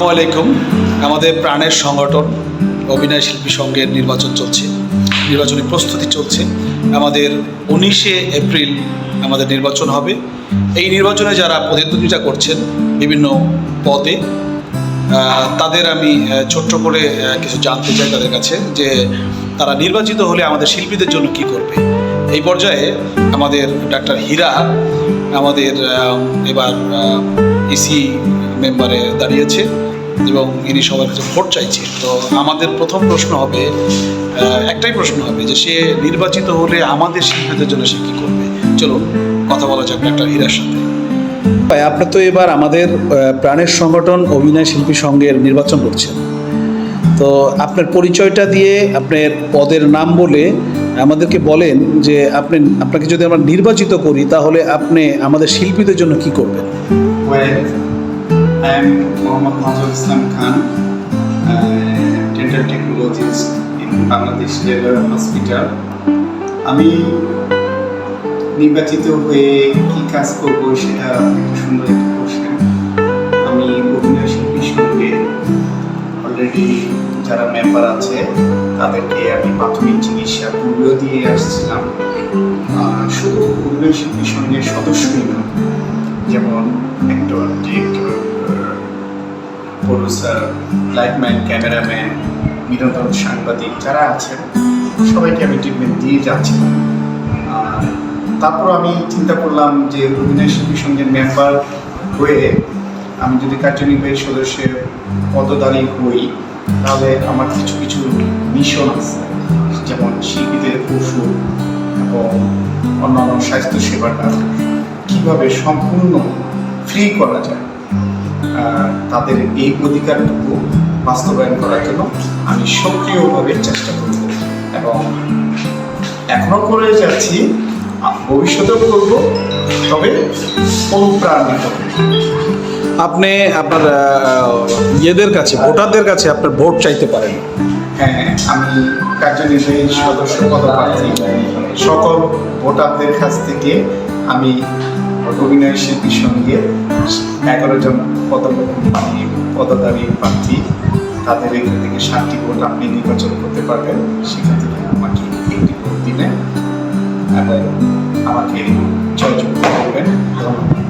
আসসালামু আলাইকুম। আমাদের প্রাণের সংগঠন, অভিনয় শিল্পী সংঘের নির্বাচন চলছে। নির্বাচনী প্রস্তুতি চলছে। আমাদের উনিশে এপ্রিল আমাদের নির্বাচন হবে। এই নির্বাচনে যারা প্রতিদ্বন্দ্বিতা করছেন বিভিন্ন পদে তাদের আমি ছোট্ট করে কিছু জানতে চাই তাদের কাছে যে তারা নির্বাচিত হলে আমাদের শিল্পীদের জন্য কি করবে। এই পর্যায়ে আমাদের ডাক্তার হীরা, আমাদের এবার ইসি মেম্বারে দাঁড়িয়েছে। এবং ইনি সবার কাছে ভোট চাইছে। তো আমাদের প্রথম প্রশ্ন হবে একটাই প্রশ্ন হবে যে সে নির্বাচিত হলে আমাদের শিল্পীদের জন্য সে কী করবে? চলুন কথা বলা যাক ডাক্তার হীরার সাথে। ভাই আপনি তো এবার আমাদের প্রাণের সংগঠন অভিনয় শিল্পী সংঘের নির্বাচন করছেন। তো আপনার পরিচয়টা দিয়ে আপনার পদের নাম বলে আমাদেরকে বলেন যে আপনি আপনাকে যদি আমরা নির্বাচিত করি তাহলে আপনি আমাদের শিল্পীদের জন্য কি করবেন? Am Mohammad Mazhar Islam Khan, uh, dental technologist in Bangladesh General Hospital. আমি নির্বাচিত হয়ে কি কাজ করব সেটা সুন্দর একটা কোশ্চেন আমি অভিনয় শিল্পীর সঙ্গে অলরেডি যারা মেম্বার আছে তাদেরকে আমি প্রাথমিক চিকিৎসা পূর্ণ দিয়ে আসছিলাম শুধু অভিনয় শিল্পীর সঙ্গে সদস্যই নয় প্রডিউসার লাইটম্যান, ক্যামেরাম্যান, বিনোদন সাংবাদিক যারা আছেন, সবাইকে আমি ট্রিটমেন্ট দিয়ে যাচ্ছিলাম তারপর আমি চিন্তা করলাম যে অভিনয় শিল্পীর সঙ্গে মেম্বার হয়ে আমি যদি কার্যনির্বাহী সদস্যের পদদারী হই, তাহলে আমার কিছু কিছু মিশন আছে। যেমন শিল্পীদের ওষুধ এবং অন্যান্য স্বাস্থ্য সেবাটা কীভাবে সম্পূর্ণ ফ্রি করা যায়। তাদের এই অধিকারটুকু বাস্তবায়ন করার জন্য আমি সক্রিয়ভাবে চেষ্টা করব। এবং এখনও করে যাচ্ছি ভবিষ্যতেও করব তবে অনুপ্রাণিত আপনি আপনার ইয়েদের কাছে ভোটারদের কাছে আপনার ভোট চাইতে পারেন। হ্যাঁ আমি কার্যনির্বাহী সদস্য পদপ্রার্থী। সকল ভোটারদের কাছ থেকে আমি অভিনয় শিল্পীর সঙ্গে এগারো জন পদপ্রার্থী পদদারী প্রার্থী তাদের এখান থেকে সাতটি ভোট আপনি নির্বাচন করতে পারবেন। সেখান থেকে আমাকে একটি ভোট দিবেন এবং আমাকে জয়যুক্ত করবেন। ধন্যবাদ।